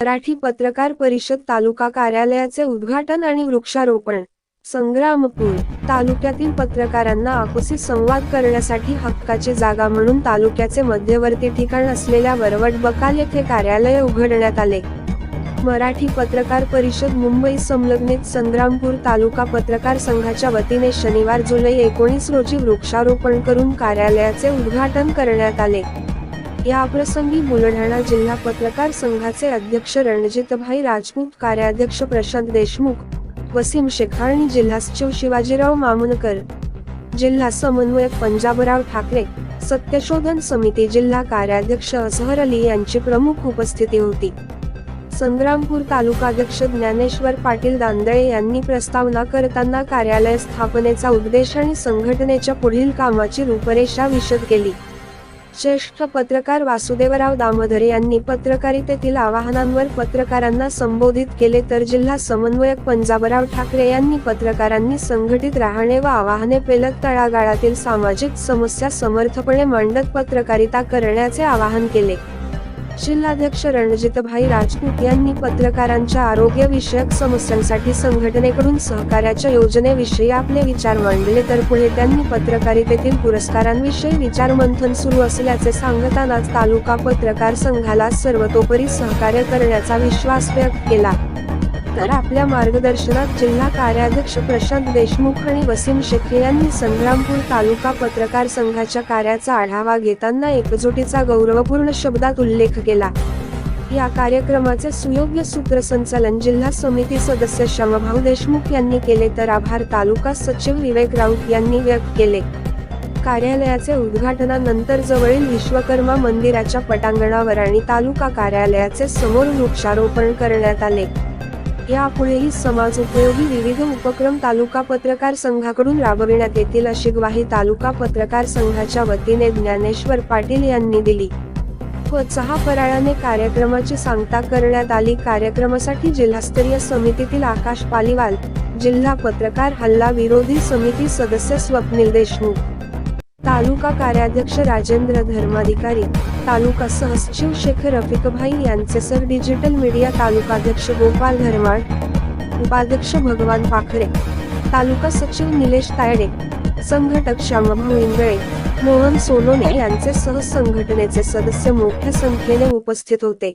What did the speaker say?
मराठी पत्रकार परिषद तालुका कार्यालयाचे उद्घाटन आणि वृक्षारोपण. संग्रामपूर तालुक्यातील पत्रकारांना आपसी संवाद करण्यासाठी हक्काची जागा म्हणून तालुक्याचे मध्यवर्ती ठिकाण असलेल्या वरवट बकाल येथे कार्यालय उघडण्यात आले. मराठी पत्रकार परिषद मुंबई संलग्नित संग्रामपूर तालुका पत्रकार संघाच्या वतीने शनिवार जुलै एकोणीस रोजी वृक्षारोपण करून कार्यालयाचे उद्घाटन करण्यात आले. या प्रसंगी बुलढाणा जिल्हा पत्रकार संघाचे अध्यक्ष रणजितभाई राजपूत कार्याध्यक्ष प्रशांत देशमुख वसीम शेख आणि जिल्हा सचिव शिवाजीराव मामुनकर जिल्हा समन्वयक पंजाबराव ठाकरे सत्यशोधन समिती जिल्हा कार्याध्यक्ष असहर अली यांची प्रमुख उपस्थिती होती. संग्रामपूर तालुकाध्यक्ष ज्ञानेश्वर पाटील दांदळे यांनी प्रस्तावना करताना कार्यालय स्थापनेचा उद्देश आणि संघटनेच्या पुढील कामाची रूपरेषा विशद केली. ज्येष्ठ पत्रकार वासुदेवराव दामोदरे यांनी पत्रकारितेतील आवाहनांवर पत्रकारांना संबोधित केले तर जिल्हा समन्वयक पंजाबराव ठाकरे यांनी पत्रकारांनी संघटित राहणे व आवाहने पेलत तळागाळातील सामाजिक समस्या समर्थपणे मांडत पत्रकारिता करण्याचे आवाहन केले. जिल्हाध्यक्ष रणजितभाई राजपूत यांनी पत्रकारांच्या आरोग्यविषयक समस्यांसाठी संघटनेकडून सहकार्याच्या योजनेविषयी आपले विचार मांडले तर पुढे त्यांनी पत्रकारितेतील पुरस्कारांविषयी विचारमंथन सुरू असल्याचे सांगतानाच तालुका पत्रकार संघाला सर्वतोपरी सहकार्य करण्याचा विश्वास व्यक्त केला. तर आपल्या मार्गदर्शनात जिल्हा कार्याध्यक्ष प्रशांत देशमुख आणि वसीम शेखे यांनी संग्रामपूर तालुका पत्रकार संघाच्या कार्याचा आढावा घेताना एकजुटीचा गौरवपूर्ण शब्दात उल्लेख केला. या कार्यक्रमाचे सुयोग्य सूत्रसंचालन जिल्हा समिती सदस्य श्यामभाऊ देशमुख यांनी केले तर आभार तालुका सचिव विवेक राऊत यांनी व्यक्त केले. कार्यालयाचे उद्घाटनानंतर जवळील विश्वकर्मा मंदिराच्या पटांगणावर आणि तालुका कार्यालयाचे समोर वृक्षारोपण करण्यात आले. यापुढेही समाज उपयोगी विविध उपक्रम तालुका पत्रकार संघाकडून राबविण्यात येतील अशी ग्वाही तालुका पत्रकार संघाच्या वतीने ज्ञानेश्वर पाटील यांनी दिली. व सहा फराळाने कार्यक्रमाची सांगता करण्यात आली. कार्यक्रमासाठी जिल्हास्तरीय समितीतील आकाश पालिवाल जिल्हा पत्रकार हल्ला विरोधी समिती सदस्य स्वप्नील देशमुख तालुका कार्याध्यक्ष राजेंद्र धर्माधिकारी तालुका सहसचिव शेख रफिकभाई यांचे सर डिजिटल मीडिया तालुकाध्यक्ष गोपाल धर्माळ उपाध्यक्ष भगवान पाखरे तालुका सचिव निलेश तायडे संघटक श्यामभाऊ इंगळे मोहन सोनोने यांचे सहसंघटनेचे सदस्य मोठ्या संख्येने उपस्थित होते.